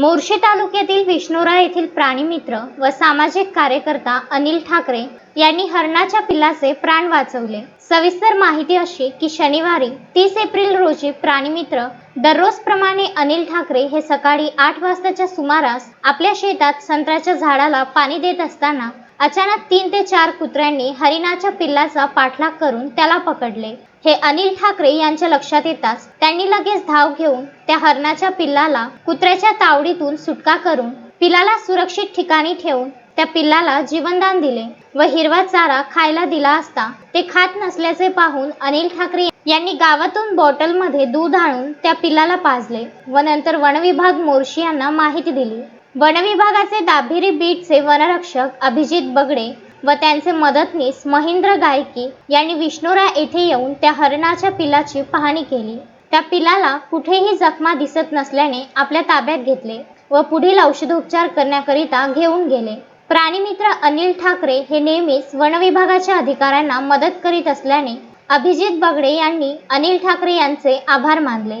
मोर्शी तालुक्यातील विष्णुरा येथील प्राणीमित्र व सामाजिक कार्यकर्ता अनिल ठाकरे यांनी हरणाच्या पिल्लाचे प्राण वाचवले. सविस्तर माहिती अशी की शनिवारी तीस एप्रिल रोजी प्राणीमित्र दररोजप्रमाणे अनिल ठाकरे हे सकाळी आठ वाजताच्या सुमारास आपल्या शेतात संत्र्याच्या झाडाला पाणी देत असताना अचानक तीन ते चार कुत्र्यांनी हरिणाच्या पिल्लाचा पाठलाग करून त्याला पकडले. हे अनिल ठाकरे यांच्या लक्षात येताच त्यांनी लगेच धाव घेऊन त्या हरणाच्या पिल्लाला कुत्र्याच्या तावडीतून सुटका करून पिल्लाला सुरक्षित ठिकाणी ठेवून त्या पिल्लाला जीवनदान दिले व हिरवा चारा खायला दिला असता ते खात नसल्याचे पाहून अनिल ठाकरे यांनी गावातून बॉटलमध्ये दूध आणून त्या पिल्लाला पाजले व नंतर वनविभाग मोर्शी यांना माहिती दिली. वनविभागाचे दाभिरी बीटचे वनरक्षक अभिजित बगडे व त्यांचे मदतनीस महेंद्र गायकी यांनी विष्णुरा येथे येऊन त्या हरणाच्या पिलाची पाहणी केली. त्या पिलाला कुठेही जखमा दिसत नसल्याने आपल्या ताब्यात घेतले व पुढील औषधोपचार करण्याकरिता घेऊन गेले. प्राणीमित्र अनिल ठाकरे हे नेहमीच वनविभागाच्या अधिकाऱ्यांना मदत करीत असल्याने अभिजित बगडे यांनी अनिल ठाकरे यांचे आभार मानले.